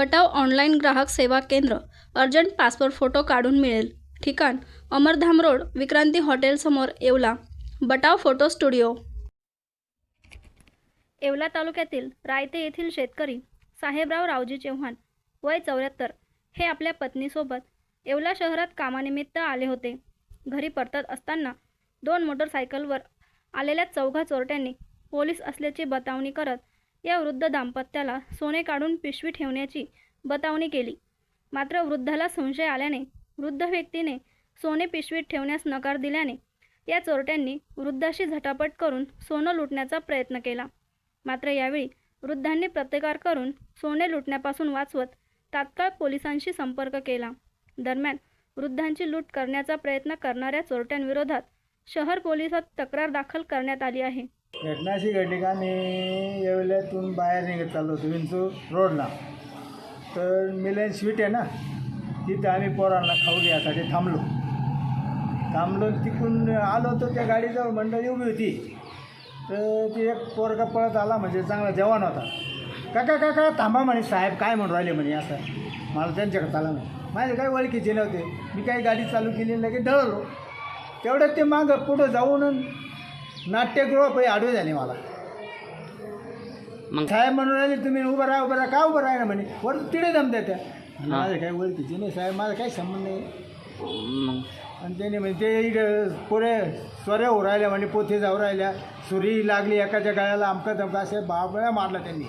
बटाव online ग्राहक सेवा केंद्र अर्जंट पासपोर्ट फोटो काढून मिळेल. ठिकाण अमरधाम रोड विक्रांती हॉटेलसमोर Yeola. Batav photo studio. Yeola तालुक्यातील रायते येथील शेतकरी साहेबराव रावजी चव्हाण वय चौऱ्याहत्तर हे आपल्या पत्नीसोबत येवला शहरात कामानिमित्त आले होते. घरी परतत असताना दोन मोटरसायकलवर आलेल्या चौघा चोरट्यांनी पोलीस असल्याची बतावणी करत या वृद्ध दाम्पत्याला सोने काढून पिशवी ठेवण्याची बतावणी केली. मात्र वृद्धाला संशय आल्याने वृद्ध व्यक्तीने सोने पिशवीत ठेवण्यास नकार दिल्याने या चोरट्यांनी वृद्धाशी झटापट करून सोनं लुटण्याचा प्रयत्न केला. मात्र यावेळी वृद्धांनी प्रतिकार करून सोने लुटण्यापासून वाचवत तात्काळ पोलिसांशी संपर्क केला. दरम्यान वृद्धांची लूट करण्याचा प्रयत्न करणाऱ्या चोरट्यांविरोधात शहर पोलिसात तक्रार दाखल करण्यात आली आहे. घटना अशी घडली का? मी येवल्यातून बाहेर निघत चाललो होतो विंचूर रोडला. तर मिलन स्वीट आहे ना तिथं आम्ही पोरांना खाऊ घ्यायसाठी थांबलो. थांबलो तिकडून आलो तर त्या गाडीजवळ मंडळी उभी होती. तर ती एक पोरगा पळत आला म्हणजे चांगला जवान होता. काका काका थांबा म्हणे साहेब काय म्हणून राहिले म्हणे असं. मला त्यांच्याकडे चाला नाही. माझे काही ओळखीचे नव्हते. मी काही गाडी चालू केली लगेच ढळलो. तेवढ्यात ते मागं पुढं जाऊन नाट्यगृह पै आडवे झाले मला. मग? साहेब म्हणून राहिले तुम्ही उभं राहा उभं राहा. का उभं राहा ना म्हणे. वर तिडे दम द्या त्या माझं काही ओळखीचे नाही साहेब माझा काही संबंध नाही. मग? आणि त्याने म्हणजे ते इकडं पुढे स्वऱ्या हो राहिल्या म्हणजे पोथे जाऊ राहिल्या. सुरी लागली एकाच्या गळ्याला अमका तमका असे बाबळ्या मारला त्यांनी.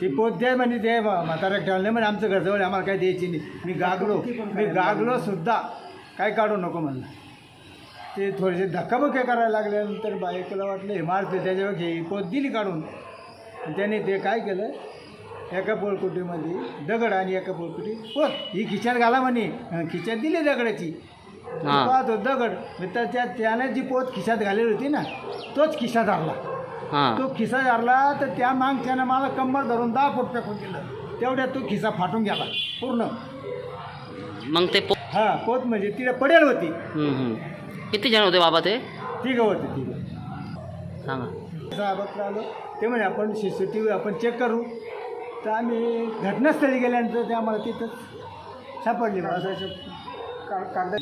ती पोत द्या म्हणजे ते म्हाताऱ्या ठेवले म्हणजे आमचं घरजवळ आम्हाला काही द्यायची नाही. मी गागलो मी गागलो सुद्धा काय काढू नको म्हणलं. ते थोडेसे धक्काबुक्के करायला लागल्यानंतर बायकोला वाटलं हे मारते त्याच्यावर घे ही पोत दिली काढून. त्याने ते काय केलं एका पोळकुटीमध्ये दगड आणि एका पोळकुटी पोत ही खिशात घाला म्हणे. खिशात दिली दगडाची. हा. पाहतो दगड मग त्या त्या- त्याने जी पोत खिशात घालेली होती ना तोच खिसा धरला तो खिसा धरला तर त्या मागच्यानं मला कंबर धरून दहा फूट टाकून दिलं. तेवढ्यात तो खिसा फाटून गेला पूर्ण. मग ते हा पोत म्हणजे तिला पडेल होती. किती जण होते बाबा ते? तिघं होती तिघं सांगा. आलो. ते म्हणे आपण सी सी टी व्ही आपण चेक करू. तर आम्ही घटनास्थळी गेल्यानंतर ते आम्हाला तिथंच सापडली. असं कागद